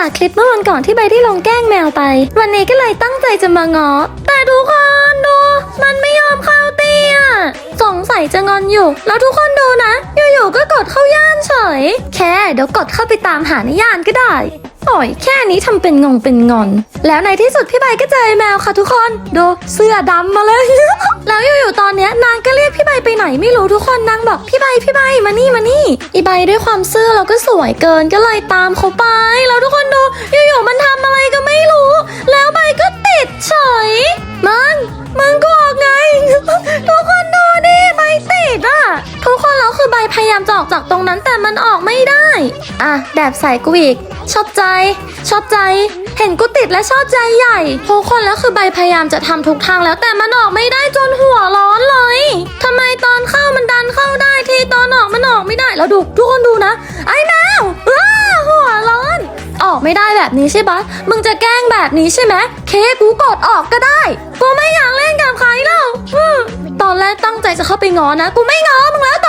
จากคลิปเมื่อวันก่อนที่ใบได้ลงแกล้งแมวไป วันนี้ก็เลยตั้งใจจะมางอ แต่ทุกคนดู มันไม่ยอมเข้าเตีอะสงสัยจะงอนอยู่ แล้วทุกคนดูนะ อยู่ๆก็กดเข้าย่านเฉย แค่เดี๋ยวกดเข้าไปตามหาในย่านก็ได้โอ้ยแค่นี้ทำเป็นงงเป็นงอน แล้วในที่สุดพี่ใบก็เจอแมวค่ะทุกคน ดูเสื้อดำมาเลย แล้วอยู่ๆตอนเนี้ยนางก็เร บไปไหนไม่รู้ทุกคนนางบอกพี่ใบพี่ใบมานี่มานี่อีใบด้วยความซื่อแล้วก็สวยเกินก็เลยตามเขาไป แล้วทุกคนดูอยู่ๆมันทำอะไรก็ไม่รู้ แล้วใบก็ติดเฉยมึงมึงก็ออกไงทุกคนดูดิใบติดอะทุกคนแล้วคือใบพยายามจะออกจากตรงนั้นแต่มันออกไม่ได้อะแดบใส่กูอีกชอบใจ ชอบใจ เห็นกูติดและชอบใจใหญ่ทุกคนแล้วคือใบพยายามจะทำทุกทางแล้วแต่มันออกไม่ได้จนหัว ออกไม่ได้แล้วดูทุกคนดูนะไอ้แมวอ้าหัวร้อน ออกไม่ได้แบบนี้ใช่ปะมึงจะแกล้งแบบนี้ใช่ไหมเคกูกดออกก็ได้ กูไม่อยากเล่นกับใครแล้วตอนแรกตั้งใจจะเข้าไปงอนะ กูไม่งอมึงแล้วต